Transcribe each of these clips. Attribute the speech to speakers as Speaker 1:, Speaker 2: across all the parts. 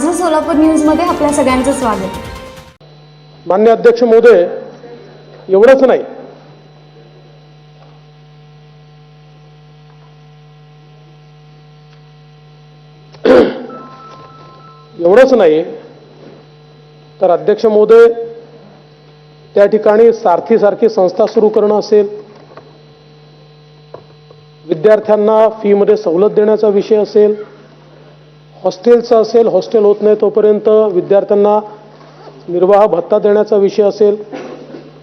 Speaker 1: माझं सोलापूर न्यूजमध्ये आपल्या सगळ्यांचं स्वागत.
Speaker 2: मान्य अध्यक्ष महोदय एवढंच नाही. एवढंच नाही तर अध्यक्ष महोदय त्या ठिकाणी सारथीसारखी संस्था सुरू करणं असेल. विद्यार्थ्यांना फीमध्ये सवलत देण्याचा विषय असेल. हॉस्टेलचं असेल हॉस्टेल होत नाही तोपर्यंत विद्यार्थ्यांना निर्वाह भत्ता देण्याचा विषय असेल.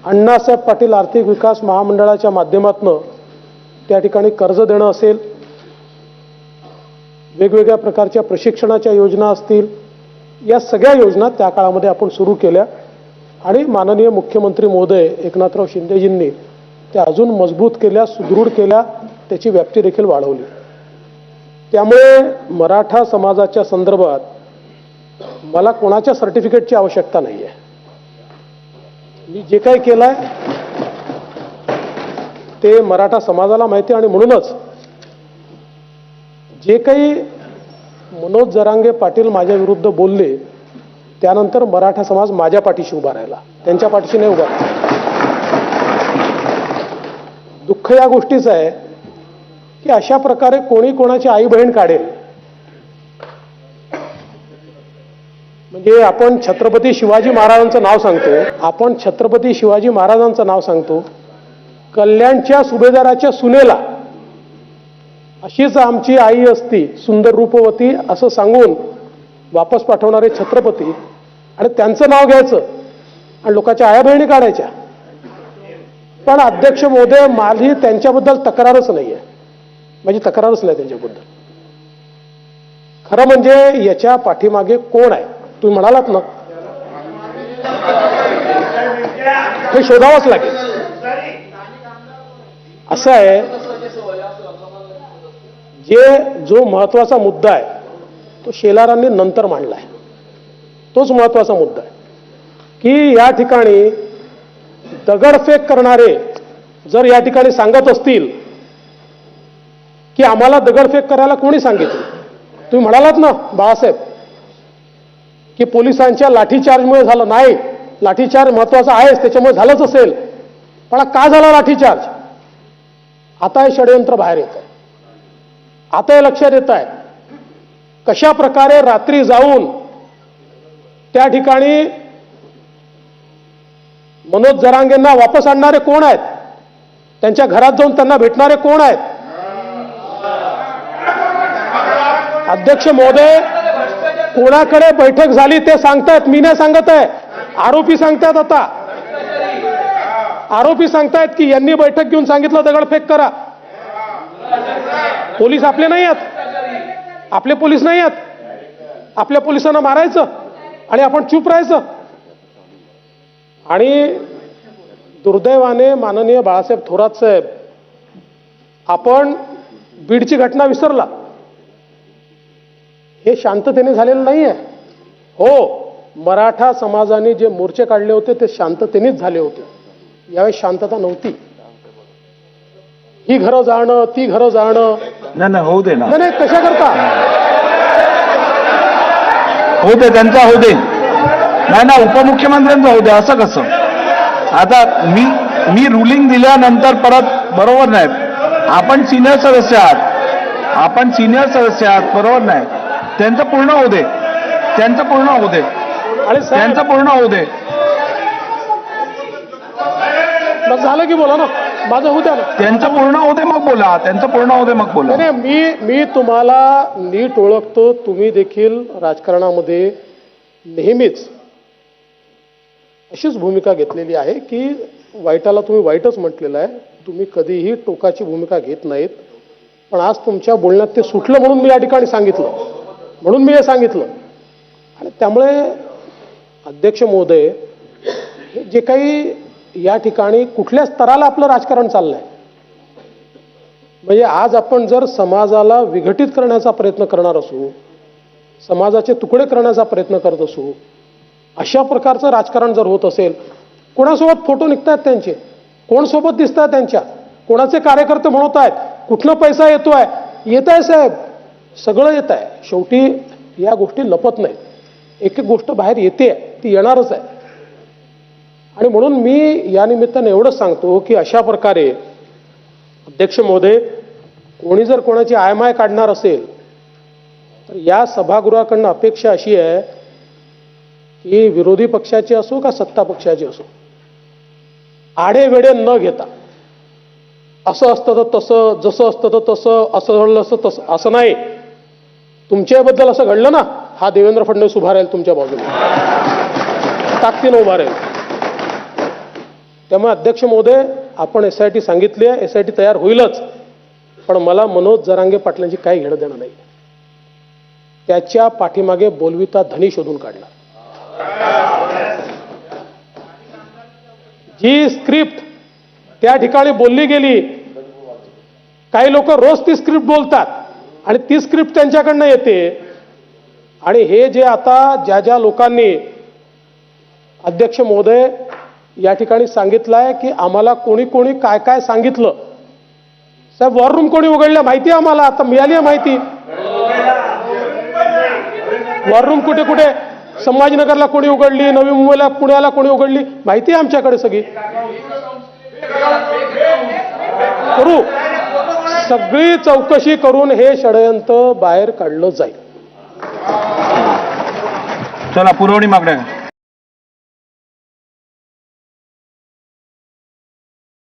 Speaker 2: अण्णासाहेब पाटील आर्थिक विकास महामंडळाच्या माध्यमातून त्या ठिकाणी कर्ज देणं असेल. वेगवेगळ्या प्रकारच्या प्रशिक्षणाच्या योजना असतील. या सगळ्या योजना त्या काळामध्ये आपण सुरू केल्या. आणि माननीय मुख्यमंत्री महोदय एकनाथराव शिंदेजींनी त्या अजून मजबूत केल्या सुदृढ केल्या त्याची व्याप्ती देखील वाढवली. त्यामुळे मराठा समाजाच्या संदर्भात मला कोणाच्या सर्टिफिकेटची आवश्यकता नाही आहे मी जे काही केलं आहे ते मराठा समाजाला माहिती आणि म्हणूनच जे काही मनोज जरांगे पाटील माझ्या विरुद्ध बोलले त्यानंतर मराठा समाज माझ्या पाठीशी उभा राहिला त्यांच्या पाठीशी नाही उभा राहिला. दुःख या गोष्टीचं आहे की अशा प्रकारे कोणी कोणाची आई बहीण काढेल. म्हणजे आपण छत्रपती शिवाजी महाराजांचं नाव सांगतो. आपण छत्रपती शिवाजी महाराजांचं नाव सांगतो. कल्याणच्या सुभेदाराच्या सुनेला अशीच आमची आई असती सुंदर रूपवती असं सांगून वापस पाठवणारे छत्रपती. आणि त्यांचं नाव घ्यायचं. आणि लोकांच्या आया बहिणी काढायच्या. पण अध्यक्ष महोदय माझी त्यांच्याबद्दल तक्रारच नाही आहे म्हणजे माझी तक्रारच नाही त्यांच्याबद्दल. खरं म्हणजे याच्या पाठीमागे कोण आहे? तुम्ही म्हणालात ना? हे शोधावंच लागेल. असं आहे जे जो महत्त्वाचा मुद्दा आहे तो शेलारांनी नंतर मांडलाय तोच महत्त्वाचा मुद्दा आहे. की या ठिकाणी दगडफेक करणारे जर या ठिकाणी सांगत असतील की आम्हाला दगडफेक करायला कोणी सांगितलं? तुम्ही म्हणालात ना बाळासाहेब की पोलिसांच्या लाठीचार्जमुळे झालं. नाही लाठीचार्ज महत्त्वाचा आहेच त्याच्यामुळे झालंच असेल. पण का झाला लाठीचार्ज? आता हे षडयंत्र बाहेर येत आहे आता हे लक्षात येत आहे कशा प्रकारे रात्री जाऊन त्या ठिकाणी मनोज जरांगेंना वापस आणणारे कोण आहेत? त्यांच्या घरात जाऊन त्यांना भेटणारे कोण आहेत? अध्यक्ष महोदय कोणाकडे बैठक झाली ते सांगतायत मी नाही सांगत आहे. आरोपी सांगतायत आता. आरोपी सांगतायत की यांनी बैठक घेऊन सांगितलं दगडफेक करा. पोलीस आपले नाही आहेत. आपले पोलीस नाही आहेत. आपल्या पोलिसांना मारायचं आणि आपण चूप राहायचं. आणि दुर्दैवाने माननीय बाळासाहेब थोरात साहेब आपण बीडची घटना विसरला. हे शांततेने झालेलं नाही आहे हो मराठा समाजाने जे मोर्चे काढले होते ते शांततेनेच झाले होते. यावेळी शांतता नव्हती. ही घरं जाणं ती घरं जाणं.
Speaker 3: नाही नाही होऊ दे ना.
Speaker 2: नाही नाही कशा करता?
Speaker 3: होऊ दे त्यांचा होऊ दे. नाही ना उपमुख्यमंत्र्यांचा होऊ दे असं कसं? आता मी मी रुलिंग दिल्यानंतर परत बरोबर नाही आपण सिनियर सदस्य आहात. आपण सिनियर सदस्य आहात बरोबर नाही त्यांचं पूर्ण होऊ दे. त्यांचं पूर्ण होऊ दे. त्यांचं पूर्ण होऊ दे.
Speaker 2: मग झालं की बोला ना. माझं होऊ द्या ना.
Speaker 3: त्यांचं पूर्ण होऊ दे मग बोला. त्यांचं पूर्ण होऊ दे मग बोला.
Speaker 2: नाही, मी मी तुम्हाला नीट ओळखतो. तुम्ही देखील राजकारणामध्ये नेहमीच अशीच भूमिका घेतलेली आहे की वाईटाला तुम्ही वाईटच म्हटलेलं आहे. तुम्ही कधीही टोकाची भूमिका घेत नाहीत. पण आज तुमच्या बोलण्यात ते सुटलं म्हणून मी या ठिकाणी सांगितलं. म्हणून मी हे सांगितलं. आणि त्यामुळे अध्यक्ष महोदय जे काही या ठिकाणी कुठल्या स्तराला आपलं राजकारण चाललंय म्हणजे आज आपण जर समाजाला विघटित करण्याचा प्रयत्न करणार असू समाजाचे तुकडे करण्याचा प्रयत्न करत असू अशा प्रकारचं राजकारण जर होत असेल कोणासोबत फोटो निघतायत त्यांचे? कोण सोबत दिसत आहेत त्यांच्या? कोणाचे कार्यकर्ते म्हणत आहेत कुठनं पैसा येतो आहे येत आहे साहेब. सगळं येत आहे. शेवटी या गोष्टी लपत नाहीत. एक एक गोष्ट बाहेर येते ती येणारच आहे. आणि म्हणून मी यानिमित्तानं एवढंच सांगतो की अशा प्रकारे अध्यक्ष महोदय कोणी जर कोणाची आयमाय काढणार असेल तर या सभागृहाकडनं अपेक्षा अशी आहे की विरोधी पक्षाची असो का सत्ता पक्षाची असो आडे वेडे न घेता असं असतं तर तसं जसं असतं तर तसं असं झालं असं तसं असं नाही. तुमच्याबद्दल असं घडलं ना हा देवेंद्र फडणवीस उभा राहील तुमच्या बाजूला ताकदीनं उभा राहील. त्यामुळे अध्यक्ष महोदय आपण एस आय टी सांगितली आहे एस आय टी तयार होईलच. पण मला मनोज जरांगे पाटलांची काही घेणं देणं नाही. त्याच्या पाठीमागे बोलविता धनी शोधून काढला. जी स्क्रिप्ट त्या ठिकाणी बोलली गेली काही लोक रोज ती स्क्रिप्ट बोलतात. आणि ती स्क्रिप्ट त्यांच्याकडनं येते. आणि हे जे आता ज्या ज्या लोकांनी अध्यक्ष महोदय या ठिकाणी सांगितलं आहे की आम्हाला कोणी कोणी काय काय सांगितलं साहेब वॉर रूम कोणी उघडल्या माहिती आहे आम्हाला? आता मिळाली आहे माहिती. वॉर रूम कुठे कुठे? संभाजीनगरला कोणी उघडली नवी मुंबईला पुण्याला कोणी उघडली? माहिती आहे आमच्याकडे सगळी. करू. सगळी चौकशी करून हे षडयंत्र बाहेर काढलं जाईल.
Speaker 3: चला पुरवणी मागण्या.